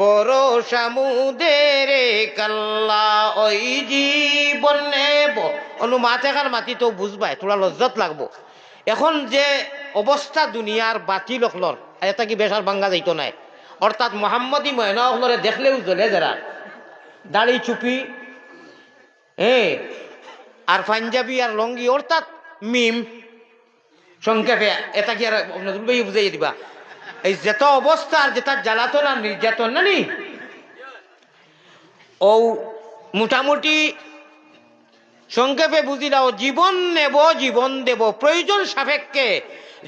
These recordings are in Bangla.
বড় সামুদের কাল্লা ওই জীবন নেব। অনু মাথে খান মাতি তো বুঝবাই তোরা লজ্জত লাগবো। এখন যে অবস্থা দুনিয়ার বাতি লখলর এটা কি বেসার ভাঙ্গা যাইতো নাই। অর্থাৎ মোহাম্মদী ময়না হলরে দেখলেও জ্বলে যারা। দাড়ি চুপি হ্যাঁ আর পাঞ্জাবি আর লঙ্গি, অর্থাৎ মিম। সংক্ষেপে, এটা কি আর ভাই বুঝাই দিবা? এই যেত অবস্থা আর যেটা জ্বালাতন আর নির্যাতন না নি ও মোটামুটি সংক্ষেপে বুঝিলাও জীবন নেব, জীবন দেব, প্রয়োজন সাপেক্ষে।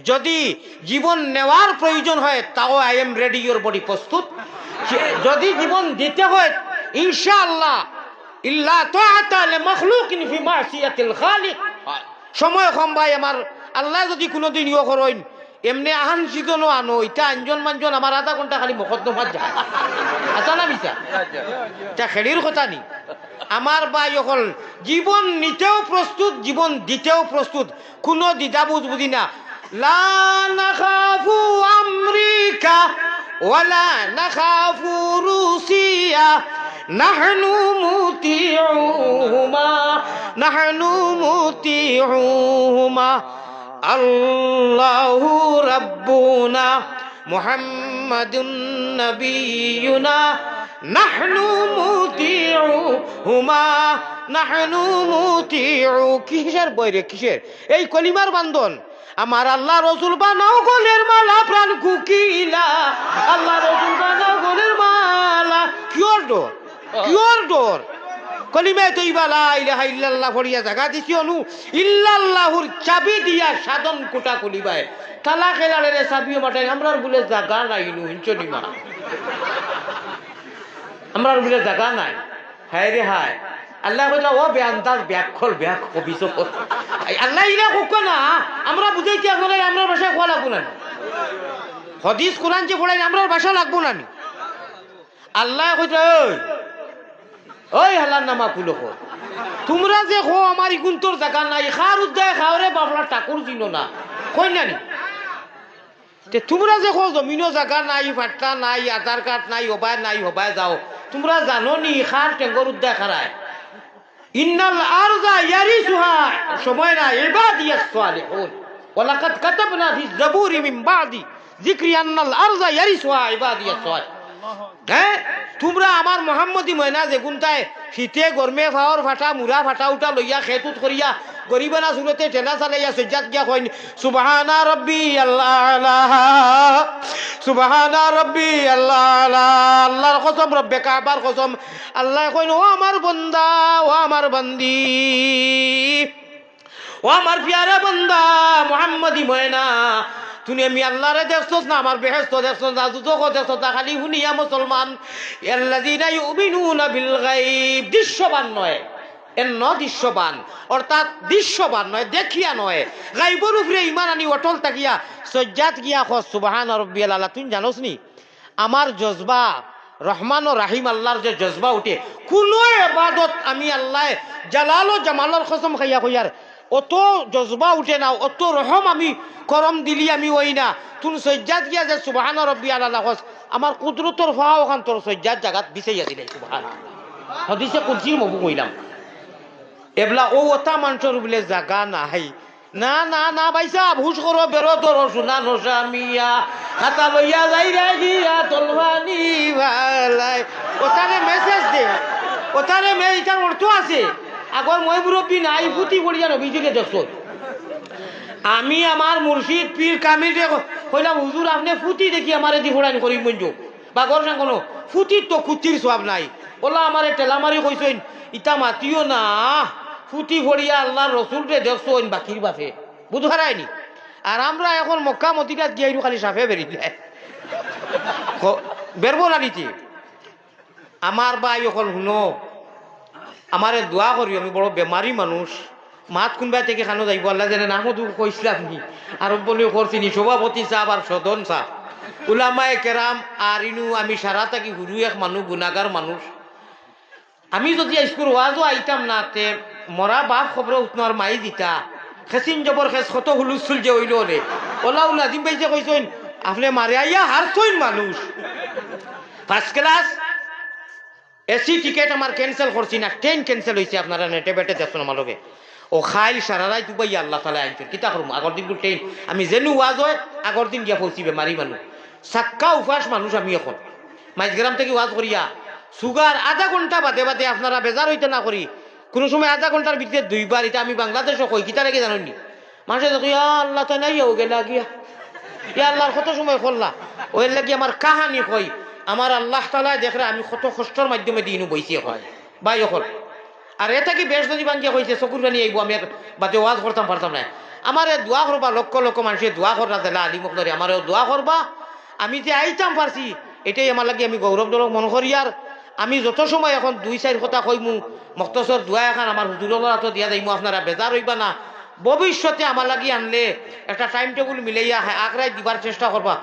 যদি জীবন নেওয়ার প্রয়োজন হয়, তাও I am ready your body প্রস্তুত। যদি জীবন দিতে হয়, ইনশাআল্লাহ, ইল্লা তাআতা লিমাখলুকিন ফি সময় কম ভাই আমার, আল্লাহ যদি কোনোদিন ইয়ে করেন এমনি আহান সিজনও আনো, ইটা আঞ্জন মানজন, আমার আধা ঘণ্টা খালি মকদ্দমাত যায়। আচ্ছা না বিচা এটা খেলির কথা নি? আমার ভাই অকল জীবন নিতেও প্রস্তুত জীবন দিতেও প্রস্তুত কোনো দ্বিধাবোধ বুঝি না। লা নাখাফু আমেরিকা ওয়ালা নাখাফু রুসিয়া নাহনু মুতিউহুমা, নাহনু আল্লাহু রাব্বুনা মুহাম্মাদুন নবিয়ুনা নাহনু মুতিউ হুমা নাহনু মুতিউ কিসের বইরে কিসের? এই কলিমার বান্ধন। আমার আল্লাহ রসুল বানাও গলের মালা, প্রাণ কুকিলা। আল্লাহ রসুল বানাও গলের মালা। কিয়র ডোর কিয়র ডোর কলিমায় তো ইবালা ইলাহা ইল্লাল্লাহ জাগা দিছি অনু। ইল্লাল্লাহুর চাবি দিয়া সাধন কোটা কলিবায় তালা খেলালে রে চাবিও মাঠাই আমরার বলে জাগা নাই নু হিঞ্চনি মা। আমরার বলে জাগা নাই। হায় রে হায়। আল্লাহ ব্যাক আল্লাহ না। আমরা আমরা খোয়া লাগবো না হদিস কোরআন আমরা ভাষা লাগবো না। আল্লাহ কইছে ওই হালার নামা খো তোমরা যে খো আমার ইগুন্তর জায়গা নাই খার উদ্যায় খাওয়ারে বাবলা টাকুর চিনো না। কই না তে তোমরা যে খো জমিনও জায়গা নাই ফাট্টা নাই আধার কার্ড নাই হবায় নাই হবায় যাও। তোমরা জানো নি খার টেঙ্গর উদ্যায় খারায় ইন্নাল আরজা ইয়ারিসুহা সময় না ইবাদিয়াস সালিহুন ওয়ালাকাদ কাতাবনা ফি যাবুরি মিন বাদি যিকরি আন্নাল আরজা ইয়ারিসুহা ইবাদিয়াস সালিহ হ্যাঁ? তোমরা আমার মোহাম্মদী ময়না যে গুনতায় শীতে গরমে ফাওয়ার ফাটা মুরা ফাটা উঠা লইয়া, খেতুত করিয়া গরিবানা সুরতে টেনা চালাইয়া সজ্জাত গিয়া কইন, সুবাহানা রব্বি আল্লাহ, সুবহানা রব্বি আল্লাহ আল্লাহর কসম রব্বে কাবার কসম। আল্লাহ কইন ও আমার বন্দা ও আমার বান্দি। ও আমার পিয়ারে বন্দা, মোহাম্মদী ময়না, তুমি আমি আল্লাহরে দেখছস না, আমার বেহেস্ত দেখছস না দুদক দেখছস না, খালি শুনিয়া মুসলমান, আল্লাযীনা ইউমিনুনা বিল গায়ব, দৃশ্যবান নয়, এর ন দৃশ্যবান, অর্থাৎ দৃশ্যবান নয়, দেখিয়া নয় গাইবর উপরে ইমান আনি, অটল তাকিয়া সজ্জাত গিয়া খস সুবহান রব্বিয়াল আলা, তুমি জানোস নি আমার জজবা, রহমান ও রাহিম আল্লাহর যে জজবা উঠে, কোনো এবাদত আমি আল্লাহ, জালাল ও জামালর কসম খাইয়া কইয়ার অত জজবা উঠে না, অত রহম আমি করম দিলি আমি ওই না। তুন সজ্জাত গিয়া যে সুবাহান রব্বি আল্লাহ আমার কুদরতর ফাও ওখান তোর সজ্জাত জাগাত বিচাইয়া দিলে সুবাহান। হদিসে কুদ্সির মবু কইলাম এবলা ও ওটা মানুষের বলে জাগা নাই না না না বাইসা ভুষ করো বেরো তোর সোনা নসা মিয়া হাতা লইয়া যাই রে গিয়া তলবানি ভালাই। ওটারে মেসেজ দে। ওটারে মে ইটার অর্থ আছে। আগর মই মুরব্বী নাই ফুটি পড়িয়া নবীজিকে দেখছ। আমি আমার মুর্শিদ পীর কামিল কইলাম হুজুর আপনি ফুটি দেখি আমার এদি ফোড়ান করি মঞ্জু বা ঘর না কোনো ফুটির তো কুচির সব নাই। ওলা আমার টেলামারি কইছেন ইটা মাতিও না ফুটি ফড়িয়া আল্লাহ রসুলকে দেখছেন বাকির বাপে। বুধ হারায়নি? আর আমরা এখন মক্কা মতিকাত গিয়ে খালি সাফে বেরিয়ে বেরবো না আমার ভাই এখন শুনো আমারে দোয়া করি, আমি বড় বেমারি মানুষ। মাত কোনবা থেকে খানো যাইব, আল্লাহ জানে না মধু কইসলাম নি। আর বলি করছিনি সভাপতি সাহেব আর সদন সাহেব উলামায়ে কেরাম আর ইনু আমি সারা থাকি হুরু এক মানুষ গুণাগার মানুষ। আমি যদি স্কুল ওয়াজও আইতাম না, তে মরা বাপ খবর উঠনার মাই দিতা। খেসিন জবর খেস কত হুলুসুল যে হইল রে ওলা উলা জিম পাইছে কইছেন আপনি মারে আইয়া হারছইন মানুষ। ফার্স্ট ক্লাস এসি টিকেট আমার ক্যান্সেল করছি না। ট্রেন ক্যান্সেল হয়েছে আপনারা নেটে বেটে দেখুন আমার লগে। ও খাইল সারারাই দুবাই, আল্লাহ তালা আনছেন কিতা করুম আগর দিন ট্রেন। আমি যেনু ওয়াজ হয়, আগর দিন গিয়া পৌঁছি বেমারি মানুষ। সাক্কা উপাস মানুষ আমি এখন। মাঝগ্রাম থেকে ওয়াজ করিয়া, সুগার আধা ঘণ্টা বাদে বাদে আপনারা বেজার হইতে না করি। কোনো সময় আধা ঘণ্টার ভিতরে দুইবার এটা আমি বাংলাদেশও কই, কিতা রেখে জানেননি মানুষে দেখো, ইয়া আল্লাহ তাই নাই গেলা গিয়া। ইয়া আল্লাহর কত সময় করলা? ওই লাগি আমার কাহানি কই? আমার আল্লাহ তালা দেখলে আমি কত কষ্টর মাধ্যমে দিনু বইছি হয়। বাই অকল আর এটা কি বেশ যদি বাঙ্গিয়া কইছে চকুর পানি আইব আমি বাদে ওয়াজ করতাম পারতাম না। আমার দোয়া করবা লক্ষ লক্ষ মানুষের দোয়া করা দিলা আলী মকদরি আমার দোয়া করবা আমি যে আইতাম পারছি এটাই আমার লাগে আমি গৌরবজনক মনে করি। আর আমি যত সময় এখন দুই চার কথা কইমু মক্তসর দোয়া এখন আমার হুজুরের হাত দিয়া যাইমু আপনারা বেজার হইবা না। ভবিষ্যতে আমার লাগি আনলে একটা টাইম টেবিল মিলাইয়া আগ্রায় দিবার চেষ্টা করবা